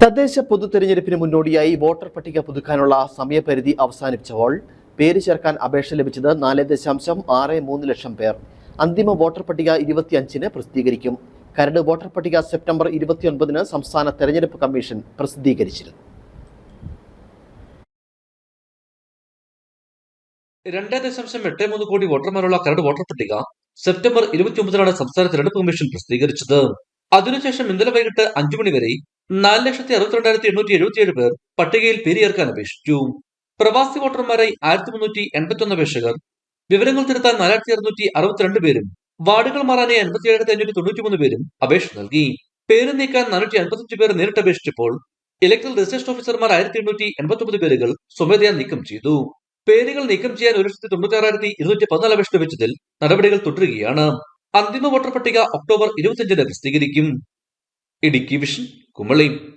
തദ്ദേശ പൊതു തെരഞ്ഞെടുപ്പിന് മുന്നോടിയായി വോട്ടർ പട്ടിക പുതുക്കാനുള്ള സമയപരിധി അവസാനിപ്പിച്ചപ്പോൾ പേര് ചേർക്കാൻ അപേക്ഷ ലഭിച്ചത് നാല് ദശാംശം ആറ് മൂന്ന് ലക്ഷം പേർ. അന്തിമ വോട്ടർ പട്ടിക ഇരുപത്തിയഞ്ചിന് പ്രസിദ്ധീകരിക്കും. കരട് വോട്ടർ പട്ടിക സെപ്റ്റംബർ ഇരുപത്തിയൊൻപതിന് സംസ്ഥാന തെരഞ്ഞെടുപ്പ് കമ്മീഷൻ പ്രസിദ്ധീകരിച്ചിരുന്നു. രണ്ട് ദശാംശം എട്ട് മൂന്ന് കോടി വോട്ടർമാരുള്ള കരട് വോട്ടർ പട്ടിക സെപ്റ്റംബർ ഇരുപത്തിയൊമ്പതിനാണ് സംസ്ഥാന തെരഞ്ഞെടുപ്പ് കമ്മീഷൻ പ്രസിദ്ധീകരിച്ചത്. അതിനുശേഷം ഇന്നലെ വൈകിട്ട് അഞ്ചു മണി വരെ നാല് ലക്ഷത്തി അറുപത്തിരണ്ടായിരത്തി എണ്ണൂറ്റി എഴുപത്തിയേഴ് പേർ പട്ടികയിൽ പേരിയേർക്കാൻ അപേക്ഷിച്ചു. പ്രവാസി വോട്ടർമാരായി ആയിരത്തി മുന്നൂറ്റി എൺപത്തിയൊന്ന് അപേക്ഷകർ. വിവരങ്ങൾ തിരുത്താൻ നാലായിരത്തി അറുന്നൂറ്റി അറുപത്തിരണ്ട് പേരും വാർഡുകൾ മാറാനായി എൺപത്തി ഏഴായിരത്തി അഞ്ഞൂറ്റി തൊണ്ണൂറ്റി മൂന്ന് പേരും അപേക്ഷ നൽകി. പേര് നീക്കാൻ നാനൂറ്റി അൻപത്തഞ്ച് പേർ നേരിട്ട് അപേക്ഷിച്ചപ്പോൾ ഇലക്ട്രൽ രജിസ്ട്രേഷൻ ഓഫീസർമാർ ആയിരത്തി എണ്ണൂറ്റി എൺപത്തി പേരുകൾ സ്വമേധയാ നീക്കം ചെയ്തു. പേരുകൾ നീക്കം ചെയ്യാൻ ഒരു ലക്ഷത്തി തൊണ്ണൂറ്റാറായിരത്തി ഇരുന്നൂറ്റി പതിനാല് അപേക്ഷ ലഭിച്ചതിൽ നടപടികൾ തുടരുകയാണ്. അന്തിമ വോട്ടർ പട്ടിക ഒക്ടോബർ ഇരുപത്തിയഞ്ചിന് പ്രസിദ്ധീകരിക്കും ഇടുക്കി വിഷൻ của Merlin.